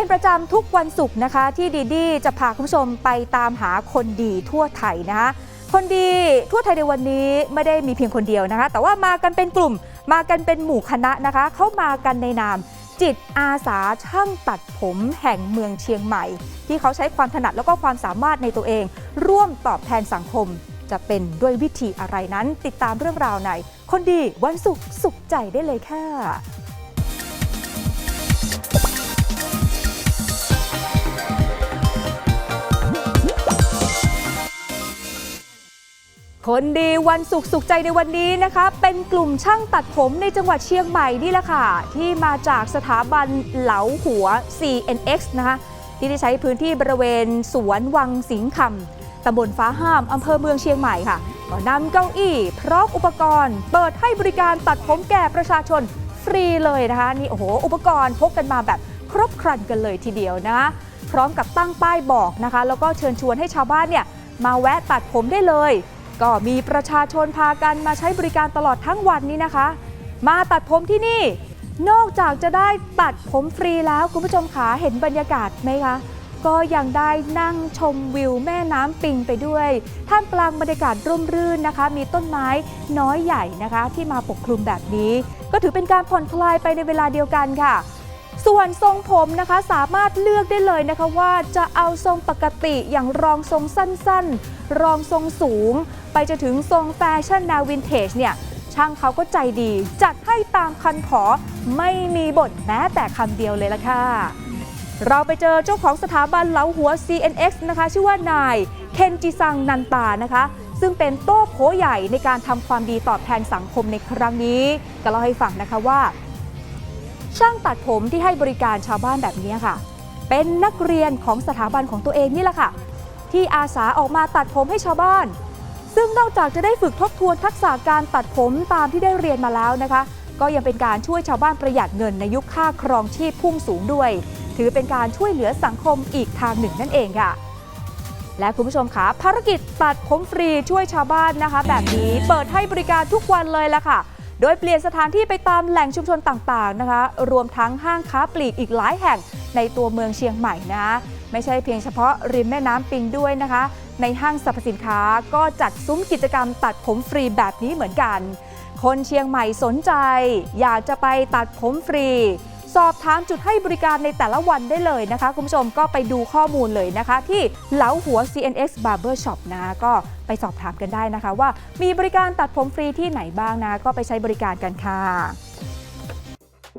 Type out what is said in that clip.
เป็นประจำทุกวันศุกร์นะคะ ที่ดีดีจะพาคุณผู้ชมไปตามหาคนดีทั่วไทยนะคะคนดีทั่วไทยในวันนี้ไม่ได้มีเพียงคนเดียวนะคะ แต่ว่ามากันเป็นกลุ่ม มากันเป็นหมู่คณะนะคะ เข้ามากันในนาม จิตอาสาช่างตัดผมแห่งเมืองเชียงใหม่ ที่เขาใช้ความถนัดแล้วก็ความสามารถในตัวเอง ร่วมตอบแทนสังคม จะเป็นด้วยวิธีอะไรนั้น ติดตามเรื่องราวในคนดีวันศุกร์สุขใจได้เลยค่ะ คนดีวันสุขสุขใจในวันนี้นะคะ เป็นกลุ่มช่างตัดผมในจังหวัดเชียงใหม่นี่แหละค่ะ ที่มาจากสถาบันเหลาหัว CNX นะคะที่ได้ใช้พื้นที่บริเวณสวนวังสิงคำตำบลฟ้าห้ามอำเภอเมืองเชียงใหม่ค่ะก็นำเก้าอี้ พร้อมอุปกรณ์ เปิดให้บริการตัดผมแก่ประชาชนฟรีเลยนะคะนี่โอ้โหอุปกรณ์พกกันมาแบบครบครันกันเลยทีเดียวนะ พร้อมกับตั้งป้ายบอกนะคะ แล้วก็เชิญชวนให้ชาวบ้านเนี่ยมาแวะตัดผมได้เลย ก็มีประชาชนพากันมาใช้บริการตลอดทั้งวันนี้นะคะ มาตัดผมที่นี่ นอกจากจะได้ตัดผมฟรีแล้วคุณผู้ชมขาเห็นบรรยากาศไหมคะก็ยังได้นั่งชมวิวแม่น้ำปิงไปด้วย ท่ามกลางบรรยากาศร่มรื่นนะคะ มีต้นไม้น้อยใหญ่นะคะ ที่มาปกคลุมแบบนี้ ก็ถือเป็นการผ่อนคลายไปในเวลาเดียวกันค่ะ ส่วนทรงผมนะคะสามารถเลือกได้เลยนะคะว่าจะเอาทรงปกติอย่างรองทรงสั้นๆ รองทรงสูง ไปจนถึงทรงแฟชั่นแนววินเทจเนี่ยช่างเขาก็ใจดี จัดให้ตามคันขอไม่มีบ่นแม้แต่คำเดียวเลยละค่ะ เราไปเจอเจ้าของสถาบันเหลาหัว CNX นะคะ ชื่อว่านายเคนจิซังนันตานะคะ ซึ่งเป็นโต้โผใหญ่ในการทำความดีตอบแทนสังคมในครั้งนี้ ก็เล่าให้ฟังนะคะว่า ช่างตัดผมที่ให้บริการชาวบ้านแบบนี้ค่ะ เป็นนักเรียนของสถาบันของตัวเองนี่แหละค่ะ ที่อาสาออกมาตัดผมให้ชาวบ้าน ซึ่งนอกจากจะได้ฝึกทบทวนทักษะการตัดผมตามที่ได้เรียนมาแล้วนะคะ ก็ยังเป็นการช่วยชาวบ้านประหยัดเงินในยุคค่าครองชีพพุ่งสูงด้วย ถือเป็นการช่วยเหลือสังคมอีกทางหนึ่งนั่นเองค่ะและคุณผู้ชมคะภารกิจตัดผมฟรีช่วยชาวบ้านนะคะ แบบนี้เปิดให้บริการทุกวันเลยละค่ะ โดยเปลี่ยนสถานที่ไปตามแหล่งชุมชนต่างๆนะคะ รวมทั้งห้างค้าปลีกอีกหลายแห่งในตัวเมืองเชียงใหม่นะไม่ใช่เพียงเฉพาะริมแม่น้ำปิงด้วยนะคะ ในห้างสรรพสินค้าก็จัดซุ้มกิจกรรมตัดผมฟรีแบบนี้เหมือนกัน คนเชียงใหม่สนใจ อยากจะไปตัดผมฟรี สอบถามจุดให้บริการในแต่ละวันได้เลยนะคะ คุณผู้ชมก็ไปดูข้อมูลเลยนะคะ ที่เหลาหัว CNX Barber Shop นะก็ไปสอบถามกันได้นะคะ ว่ามีบริการตัดผมฟรีที่ไหนบ้างนะ ก็ไปใช้บริการกันค่ะ